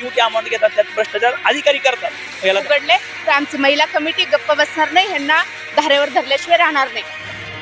ते अमाऊंट घेतात त्यात भ्रष्टाचार अधिकारी करतात. याला उघडले तर आमची महिला कमिटी गप्प बसणार नाही ह्यांना धारेवर धरल्याशिवाय राहणार नाही.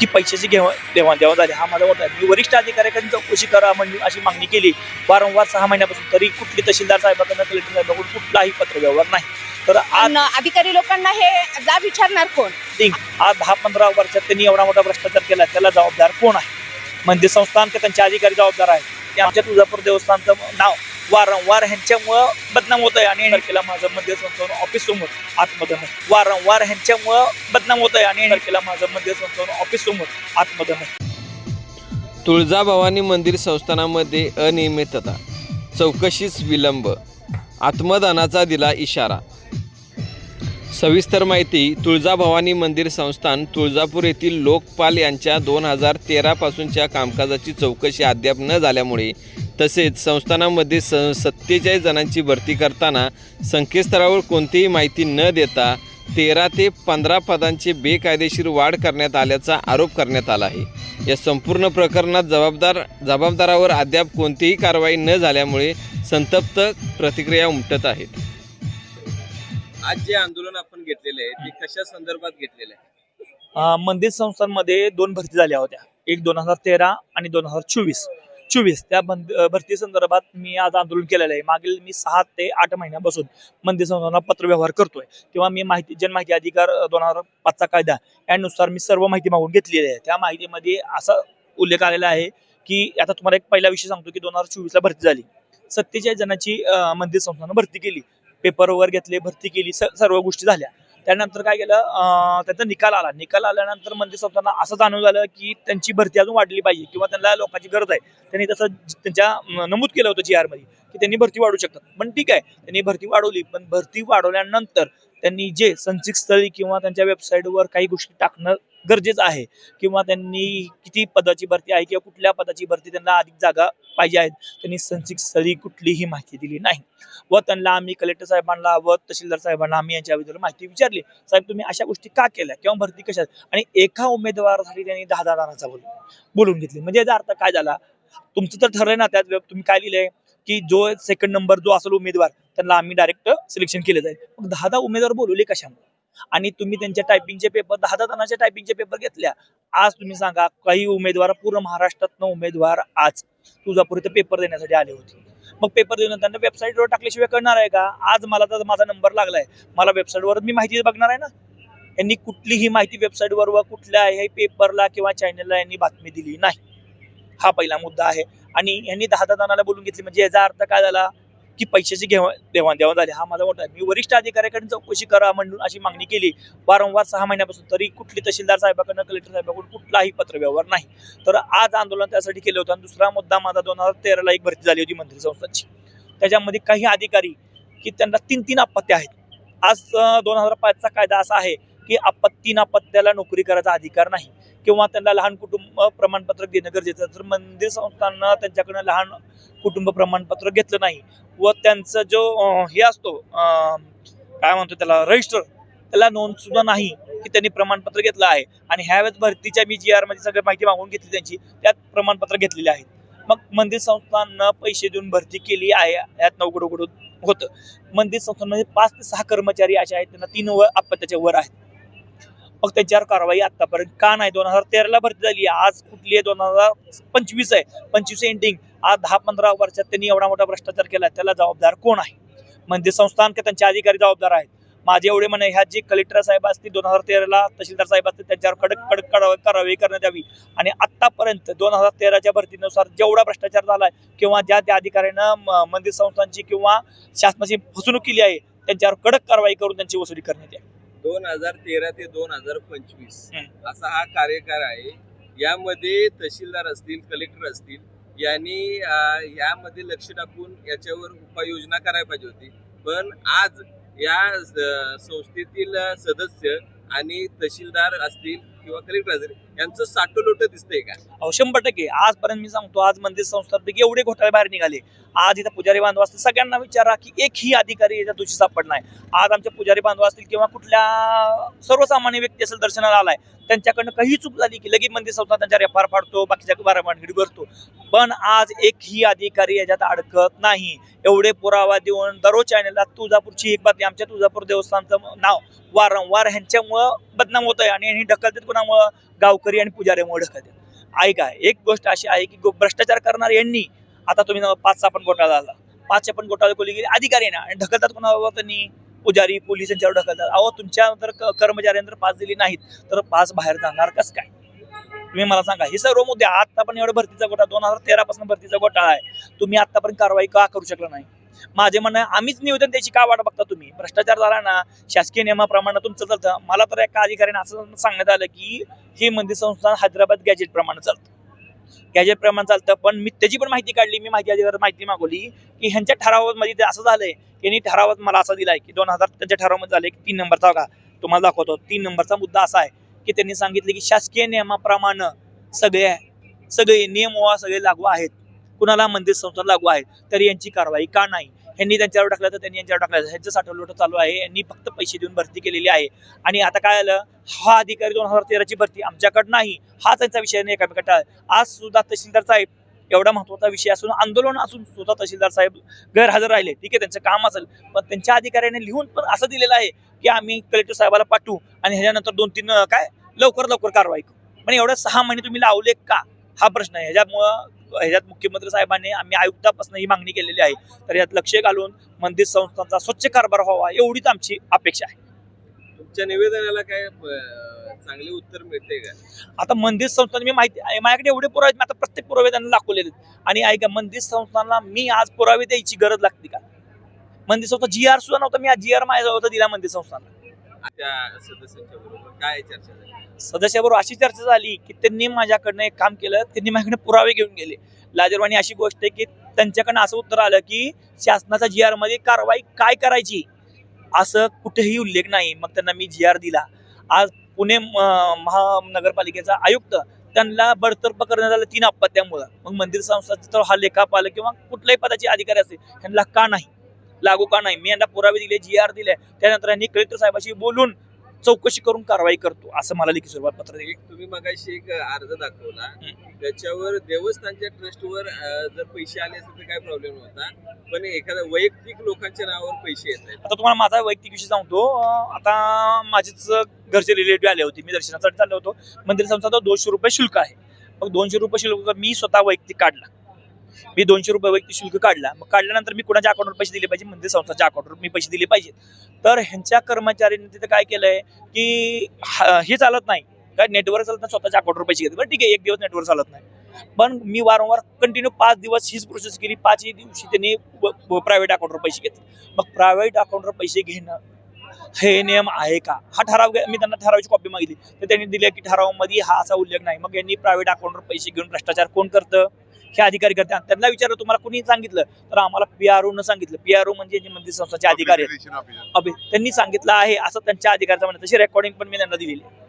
की पैशाची घेवा देवाणघेवाण झाली. हा माझा आहे. मी वरिष्ठ अधिकाऱ्याकडे चौकशी करा म्हणजे अशी मागणी केली. वारंवार सहा महिन्यापासून तरी कुठली तहसीलदार साहेबांकडून कलेक्टर साहेबांकडून कुठलाही पत्र व्यवहार नाही. तर आज अधिकारी लोकांना हे जा विचारणार कोण? आज दहा पंधरा वर्षात त्यांनी एवढा मोठा भ्रष्टाचार केला. त्याला जबाबदार कोण आहे? मंदिर संस्थान का त्यांचे अधिकारी जबाबदार आहेत? ते आमच्या तुळजापूर देवस्थानचं नाव वारंवार ह्यांच्यामुळं बदनाम होत आहे. आणि तारखेला माझं मध्य संस्थान ऑफिस समोर आतमध्ये वारंवार ह्यांच्यामुळं बदनाम होत आहे. आणि तारखेला माझं मध्य संस्थान ऑफिस समोर आतमध्ये तुळजाभवानी मंदिर संस्थानामध्ये अनियमितता चौकशीस विलंब आत्मदानाचा दिला इशारा. सविस्तर माहिती तुळजाभवानी मंदिर संस्थान तुळजापूर येथील लोकपाल यांच्या दोन हजार तेरापासूनच्या कामकाजाची चौकशी अद्याप न झाल्यामुळे तसेच संस्थानामध्ये स सत्तेचाळीस जणांची भरती करताना संकेतस्थळावर कोणतीही माहिती न देता तेरा ते पंधरा पदांची बेकायदेशीर वाढ करण्यात आल्याचा आरोप करण्यात आला आहे. या संपूर्ण प्रकरणात जबाबदार जबाबदारावर अद्याप कोणतीही कारवाई न झाल्यामुळे संतप्त प्रतिक्रिया उमटत आहेत. आज जे आंदोलन आपण घेतलेले आहे ते कशा संदर्भात घेतलेले आहे? मंदिर संस्थांमध्ये दोन भरती झाल्या होत्या. एक दोन हजार तेरा आणि दोन हजार चोवीस. चोवीस. त्या बंद भरती संदर्भात मी आज आंदोलन केलेलं आहे. मागील मी सहा ते आठ महिन्यापासून मंदिर संस्थांना पत्र व्यवहार करतोय. किंवा मी माहिती जनमाहिती अधिकार दोन हजार पाचचा कायदा यानुसार मी सर्व माहिती मागून घेतलेली आहे. त्या माहितीमध्ये असा उल्लेख आलेला आहे की आता तुम्हाला एक पहिला विषय सांगतो की दोन हजार चोवीसला भरती झाली. सत्तेचाळीस जणांची मंदिर संस्थानं भरती केली. पेपर वगैरे घेतले भरती केली स- सर्व गोष्टी झाल्या. त्यानंतर काय केलं त्याचा निकाल आला. निकाल आल्यानंतर म्हणजे मंदिर संस्थांना असं जाणून झालं की त्यांची भरती अजून वाढली पाहिजे किंवा त्यांना लोकांची गरज आहे. त्यांनी तसं त्यांच्या नमूद केलं होतं जी आरमध्ये की त्यांनी भरती वाढवू शकतात. पण ठीक आहे त्यांनी भरती वाढवली. पण भरती वाढवल्यानंतर त्यांनी जे संचित स्थळी किंवा त्यांच्या वेबसाईटवर काही गोष्टी टाकणं गरजेचं आहे. किंवा त्यांनी किती पदाची भरती आहे किंवा कुठल्या पदाची भरती त्यांना अधिक जागा पाहिजे आहेत त्यांनी संचित स्थळी कुठलीही माहिती दिली नाही. व त्यांना आम्ही कलेक्टर साहेबांना व तहसीलदार साहेबांना आम्ही यांच्याबद्दल माहिती विचारली. साहेब तुम्ही अशा गोष्टी का केल्या? किंवा भरती कशा आणि एका उमेदवारासाठी त्यांनी दहा दहा जणांचा बोलून बोलून घेतली. म्हणजे याचा अर्थ काय झाला? तुमचं तर ठरलंय ना त्यात तुम्ही काय लिहिलंय? की जो सेकंड नंबर जो असेल उमेदवार त्यांना आम्ही डायरेक्ट सिलेक्शन केलं जाईल. मग दहा दहा उमेदवार बोलवले कशामुळे? आणि तुम्ही त्यांच्या टायपिंगचे पेपर दहा दहा जणांच्या टायपिंगचे पेपर घेतल्या आज तुम्ही सांगा काही उमेदवार पूर्ण महाराष्ट्रातनं उमेदवार आज तुळजापूर इथे पेपर देण्यासाठी आले होते. मग पेपर देऊन त्यांना वेबसाईटवर टाकल्याशिवाय कळणार आहे का? आज मला तर माझा नंबर लागलाय. मला वेबसाईटवर मी माहिती बघणार आहे ना? यांनी कुठलीही माहिती वेबसाईटवर व कुठल्याही पेपरला किंवा चॅनलला यांनी बातमी दिली नाही. हा पहिला मुद्दा आहे. आणि यांनी दहा दहा जणांना बोलून घेतली म्हणजे याचा अर्थ काय झाला? की पैशाची घेवा देवाणघेवाण झाली. हा माझा मोठा आहे. मी वरिष्ठ अधिकाऱ्याकडे चौकशी करा म्हणून अशी मागणी केली. वारंवार सहा महिन्यापासून तरी कुठली तहसीलदार साहेबाकडनं कलेक्टर साहेबाकडून कुठलाही पत्रव्यवहार नाही. तर आज आंदोलन त्यासाठी केलं होतं. आणि दुसरा मुद्दा माझा दोन हजार तेराला एक भरती झाली होती मंत्री संस्थांची त्याच्यामध्ये काही अधिकारी की त्यांना तीन तीन अपत्य आहेत. आज दोन हजार पाचचा कायदा असा आहे की आपत्ती तीन अपत्याला नोकरी करायचा अधिकार नाही. किंवा त्यांना लहान कुटुंब प्रमाणपत्र देणं गरजेचं तर मंदिर संस्थांना त्यांच्याकडनं लहान कुटुंब प्रमाणपत्र घेतलं नाही. व त्यांचा जो हे असतो काय म्हणतो त्याला रजिस्टर त्याला नोंद सुद्धा नाही की त्यांनी प्रमाणपत्र घेतलं आहे. आणि ह्यावेळेस भरतीच्या मी जी आरमध्ये सगळी माहिती मागून घेतली त्यांची त्यात प्रमाणपत्र घेतलेली आहेत. मग मंदिर संस्थांना पैसे देऊन भरती केली आहे यात उघड उघड होतं. मंदिर संस्थांमध्ये पाच ते सहा कर्मचारी असे आहेत त्यांना तीन वर अपत्याच्या वर आहेत. मग त्यांच्यावर कारवाई आतापर्यंत का नाही? दोन हजार तेराला भरती झाली आहे. आज कुठली आहे? दोन हजार पंचवीस आहे. पंचवीस एंडिंग आज दहा पंधरा वर्षात त्यांनी एवढा मोठा भ्रष्टाचार केला त्याला जबाबदार कोण आहे? मंदिर संस्थान का त्यांचे अधिकारी जबाबदार आहेत. माझे एवढे म्हणे ह्या जे कलेक्टर साहेब असतील दोन हजार तेराला तहसीलदार साहेब असतील त्यांच्यावर कडक कडक कारवाई कारवाई करण्यात यावी. आणि आतापर्यंत दोन हजार तेराच्या भरतीनुसार जेवढा भ्रष्टाचार झालाय किंवा ज्या त्या अधिकाऱ्यानं मंदिर संस्थांची किंवा शासनाची फसवणूक केली आहे त्यांच्यावर कडक कारवाई करून त्यांची वसुली करण्यात यावी. दोन हजार तेरा ते दोन हजार पंचवीस. असा हा कार्यकाळ आहे. यामध्ये तहसीलदार असतील कलेक्टर असतील यांनी यामध्ये लक्ष टाकून याच्यावर उपाययोजना करायला पाहिजे होती. पण आज या संस्थेतील सदस्य आणि तहसीलदार असतील किंवा कलेक्टर असतील यांचं साठोलोट दिसतंय का? अहो शंभर टक्के. आजपर्यंत मी सांगतो आज मंदिर संस्थांपैकी एवढे घोटाळे बाहेर निघाले. आज इथं पुजारी बांधव असतील सगळ्यांना विचारा की एकही अधिकारी याच्या दोषी सापडला नाही. आज आमचे पुजारी बांधव असतील किंवा कुठल्या सर्वसामान्य व्यक्ती असेल दर्शनाला आलाय त्यांच्याकडनं काही चूक झाली की लगेच मंदिर संस्था त्यांच्या रेफार फाडतो बाकीच्या बारा भरतो. पण आज एकही अधिकारी याच्यात अडकत नाही. एवढे पुरावा देऊन दररोज चॅनलला तुळजापूरची एक बातमी आमच्या तुळजापूर देवस्थानचं नाव वारंवार ह्यांच्यामुळं बदनाम होत आहे आणि ह्यांनी कुणामुळं? गावकरी आणि पुजाऱ्यामुळे ढकलतात ऐका एक गोष्ट अशी आहे की भ्रष्टाचार करणारे यांनी आता तुम्ही पाच सहा पण घोटाळा झाला. पाच पण घोटाळे कोली गेले अधिकारी ना आणि ढकलतात कोणावर त्यांनी? पुजारी पोलीस यांच्यावर ढकलतात. अहो तुमच्या जर कर्मचाऱ्यांनी पास दिली नाहीत तर पास बाहेर जाणार कस काय? तुम्ही मला सांगा हे सर्व मुद्दे आता पण एवढं भरतीचा घोटाळा दोन हजार तेरा पासून भरतीचा घोटाळा आहे. तुम्ही आतापर्यंत कारवाई का करू शकला नाही? माझे म्हणणं आम्हीच निवेदन त्याची का वाट बघता तुम्ही? भ्रष्टाचार झाला ना शासकीय नियमाप्रमाणे तुमचं चालतं. मला तर एका अधिकाऱ्याने असं सांगण्यात आलं की हे मंदिर संस्थान हैदराबाद गॅजेट प्रमाणे चालतं. गॅजेट प्रमाणे चालतं पण मी त्याची पण माहिती काढली मी माहिती अधिकाऱ्याला माहिती मागवली की ह्यांच्या ठरावामध्ये ते असं झालंय की यांनी ठरावात मला असा दिलाय की दोन हजार त्यांच्या ठरावामध्ये झाले की तीन नंबरचा का तुम्हाला दाखवतो तीन नंबरचा मुद्दा असा आहे की त्यांनी सांगितले की शासकीय नियमाप्रमाणे सगळे सगळे नियम व सगळे लागू आहेत. कुणाला मंदिर संस्था लागू आहेत तरी यांची कारवाई का नाही? यांनी त्यांच्यावर टाकलं तर त्यांनी यांच्यावर टाकलं. ह्यांचं साठवलोट चालू आहे. यांनी फक्त पैसे देऊन भरती केलेली आहे. आणि आता काय आलं? हा अधिकारी दोन हजार तेराची भरती आमच्याकडे नाही. हा त्यांचा विषय नाही एकामेकाटा आज सुद्धा तहसीलदार साहेब एवढा महत्त्वाचा विषय असून आंदोलन असून सुद्धा तहसीलदार साहेब गैरहजर राहिले. ठीक आहे त्यांचं काम असेल. पण त्यांच्या अधिकाऱ्याने लिहून पण असं दिलेलं आहे की आम्ही कलेक्टर साहेबाला पाठवू आणि ह्याच्यानंतर दोन तीन काय? लवकर लवकर कारवाई करू. पण एवढ्या सहा महिने तुम्ही लावले का? हा प्रश्न आहे. ह्याच्यामुळं ह्याच्यात मुख्यमंत्री साहेबांनी आम्ही आयुक्तापासून ही मागणी केलेली आहे. तर यात लक्ष घालून मंदिर संस्थांचा स्वच्छ कारभार व्हावा एवढीच आमची अपेक्षा आहे. तुमच्या निवेदनाला काय चांगले उत्तर मिळते का? आता मंदिर संस्थान मी माहिती आहे, माझ्याकडे एवढे पुरावे मी आता प्रत्येक पुरावे त्यांना दाखवलेले. आणि ऐका मंदिर संस्थांना मी आज पुरावे द्यायची गरज लागते का? मंदिर संस्था जी आर सुद्धा नव्हता मी आज जी आर होता दिला मंदिर संस्थांना. त्या सदस्यांच्या बरोबर काय चर्चा सदस्याबरोबर अशी चर्चा झाली की त्यांनी माझ्याकडनं एक काम केलं त्यांनी माझ्याकडे पुरावे घेऊन गेले. लाजरवाणी अशी गोष्ट आहे की त्यांच्याकडनं असं उत्तर आलं की शासनाचा जी आरमध्ये कारवाई काय करायची? असं कुठेही उल्लेख नाही. मग त्यांना मी जी आर दिला. आज पुणे महानगरपालिकेचा आयुक्त त्यांना बडतर्फ करण्यात आलं तीन अपत्यामुळं. मग मंदिर संस्थाचा तर हा लेखापाल किंवा कुठल्याही पदाचे अधिकारी असतील त्यांना का नाही? लागू का नाही? मी यांना पुरावे दिले जी आर दिले. त्यानंतर यांनी कलेक्टर साहेबाशी बोलून चौकशी करून कारवाई करतो असं मला लिखित स्वरूपात पत्र दिले तुम्ही मगाशी एक अर्ज दाखवला. त्याच्यावर देवस्थानच्या ट्रस्टवर जर पैसे आले तर काय प्रॉब्लेम होता पण एखाद्या वैयक्तिक लोकांच्या नावावर पैसे येत आहेत. आता तुम्हाला माझा वैयक्तिक विषय सांगतो. आता माझेच घरचे रिलेटिव्ह आले होते. मी दर्शनासाठी चाललो होतो. मंदिर संस्थाचा दोनशे रुपये शुल्क आहे. मग दोनशे रुपये शुल्क मी स्वतः वैयक्तिक काढला. मी दोनशे रुपये वैयक्तिक शुल्क काढला. मग काढल्यानंतर मी कुणाच्या अकाउंटवर पैसे दिले पाहिजे? मंदिर संस्थाच्या अकाउंटवर मी पैसे दिले पाहिजेत. तर ह्यांच्या कर्मचाऱ्यांनी तिथे काय केलंय? की हे चालत नाही. काय नेटवर्क चालत नाही स्वतःच्या अकाउंटवर पैसे घेतले बरं ठीक आहे एक दिवस नेटवर्क चालत नाही. पण मी वारंवार कंटिन्यू पाच दिवस हीच प्रोसेस केली. पाचही दिवशी त्यांनी प्रायव्हेट अकाउंटवर पैसे घेतले. मग प्रायव्हेट अकाउंटवर पैसे घेणं हे नियम आहे का? हा ठराव घे- मी त्यांना ठरावाची कॉपी मागितली. तर त्यांनी दिली की ठरावामध्ये हा असा उल्लेख नाही. मग यांनी प्रायव्हेट अकाउंटवर पैसे घेऊन भ्रष्टाचार कोण करतं? हे अधिकारी करतात. त्यांना विचारलं तुम्हाला कोणी सांगितलं? तर आम्हाला पीआरओ न सांगितलं. पीआरओ म्हणजे जे मंदिर संस्थाचे अधिकारी आहेत. त्यांनी सांगितलं आहे असं त्यांच्या अधिकाऱ्याचं म्हणणं तशी रेकॉर्डिंग पण मी त्यांना दिलेली आहे.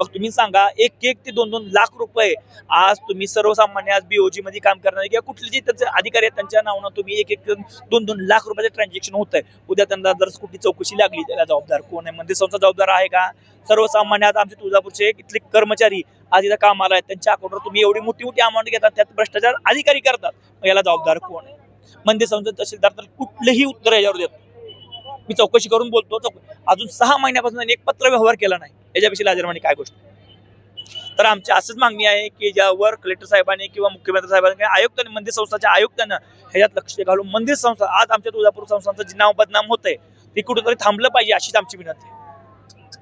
मग तुम्ही सांगा एक एक ते दोन दोन लाख रुपये आज तुम्ही सर्वसामान्य आज बीओजी मध्ये काम करणारे किंवा कुठले जे त्यांचे अधिकारी आहेत त्यांच्या नावानं तुम्ही एक एक दोन दोन लाख रुपयाचे ट्रान्झॅक्शन होत आहे उद्या त्यांना जर कुठली चौकशी लागली त्याला जबाबदार कोण आहे? मंदिर संस्था जबाबदार आहे का? सर्वसामान्य आज आमचे तुळजापूरचे इथले कर्मचारी आज इथं कामाला आहेत त्यांच्या अकाउंटवर तुम्ही एवढी मोठी मोठी अमाऊंट घेतात त्यात भ्रष्टाचार अधिकारी करतात. मग याला जबाबदार कोण आहे? मंदिर संस्था तहसीलदार तर कुठलंही उत्तर याच्यावर देतो मी चौकशी करून बोलतो अजून सहा महिन्यापासून त्यांनी एक पत्र व्यवहार केला नाही. याच्यापेक्षा लाजरमाने काय गोष्ट तर आमची असंच मागणी आहे की ज्यावर कलेक्टर साहेबांनी किंवा मुख्यमंत्री साहेबांनी आयुक्तांनी मंदिर संस्थाच्या आयुक्तांना ह्याच्यात लक्ष घालून मंदिर संस्था आज आमच्या तुळजापूर संस्थांचं जे नाव बदनाम होतंय ते कुठेतरी थांबलं पाहिजे अशीच आमची विनंती आहे.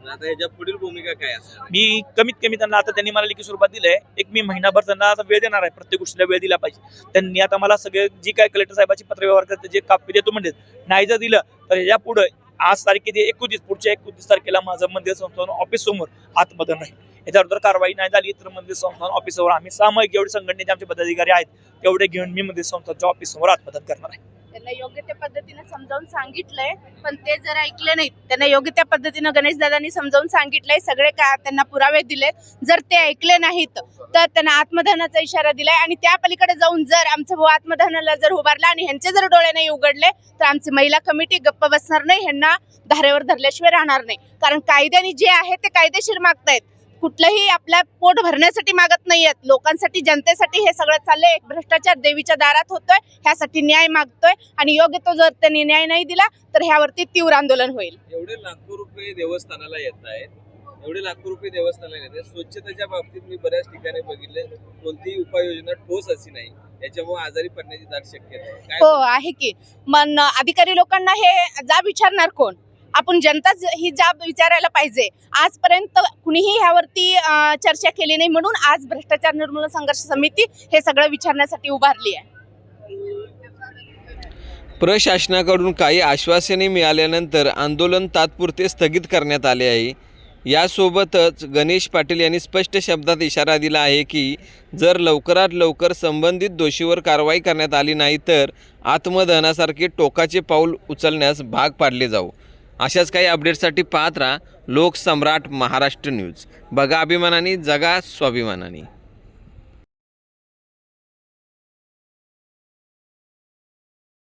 आता ह्याच्या पुढील भूमिका काय असेल मी कमीत कमी त्यांना आता त्यांनी मला लिखित स्वरूपात दिलंय. एक मी महिनाभर त्यांना आता वेळ देणार आहे. प्रत्येक गोष्टीला वेळ दिला पाहिजे. त्यांनी आता मला सगळे जी काय कलेक्टर साहेबाची पत्र व्यवहार करते जे कापी देतो म्हणजे नाही जर दिलं तर या पुढे आज तारखेचे किती एकोणतीस पुढच्या एकोणतीस तारखेला माझं मंदिर संस्थान ऑफिस समोर आत्मदन राहील याच्यावर जर कारवाई नाही झाली तर मंदिर संस्थान ऑफिसवर आम्ही सामायिक जेवढे संघटनेचे आमचे पदाधिकारी आहेत तेवढे घेऊन मी मंदिर संस्थानच्या ऑफिस समोर आत्मदन करणार आहे. त्यांना योग्य त्या पद्धतीने समजावून सांगितलंय पण ते जर ऐकले नाहीत त्यांना योग्य त्या पद्धतीनं गणेश दादांनी समजावून सांगितलंय सगळे का त्यांना पुरावे दिलेत जर ते ऐकले नाहीत तर त्यांना आत्मदहनाचा इशारा दिलाय आणि त्या पलीकडे जाऊन जर आमचा भाऊ आत्मदहनाला जर उभारला आणि ह्यांचे जर डोळे नाही उघडले तर आमची महिला कमिटी गप्प बसणार नाही ह्यांना धारेवर धरल्याशिवाय राहणार नाही. कारण कायद्याने जे आहे ते कायदेशीर मागतायत. कुठलंही आपल्या पोट भरण्यासाठी मागत नाहीयेत. लोकांसाठी जनतेसाठी हे सगळं चाललंय. भ्रष्टाचार देवीच्या दारात होतोय ह्यासाठी न्याय मागतोय आणि योग्य तो जर त्यांनी न्याय नाही दिला तर ह्यावरती तीव्र आंदोलन होईल. एवढे लाखो रुपये देवस्थानाला येत आहेत. एवढे लाखो रुपये देवस्थानाला येत आहेत. स्वच्छतेच्या बाबतीत मी बऱ्याच ठिकाणी बघितले. कोणतीही उपाययोजना ठोस अशी नाही. याच्यामुळे आजारी पडण्याची दाट शक्यता आहे. हो आहे की. मन अधिकारी लोकांना हे जाब विचारणार कोण? आपण जनता ही जाब विचारायला पाहिजे. आजपर्यंत कुणीही ह्यावरती चर्चा केली नाही म्हणून आज भ्रष्टाचार निर्मूलन संघर्ष समिती हे सगळं विचारण्यासाठी उभारली आहे. प्रशासनाकडून काही आश्वासने मिळाल्यानंतर आंदोलन तात्पुरते स्थगित करण्यात आले आहे. यासोबतच गणेश पाटील यांनी स्पष्ट शब्दात इशारा दिला आहे की जर लवकरात लवकर संबंधित दोषीवर कारवाई करण्यात आली नाही तर आत्मदहनासारखे टोकाचे पाऊल उचलण्यास भाग पाडले जाऊ. अशाच काही अपडेटसाठी पाहत राहा लोकसम्राट महाराष्ट्र न्यूज. बघा अभिमानाने जगा स्वाभिमानाने.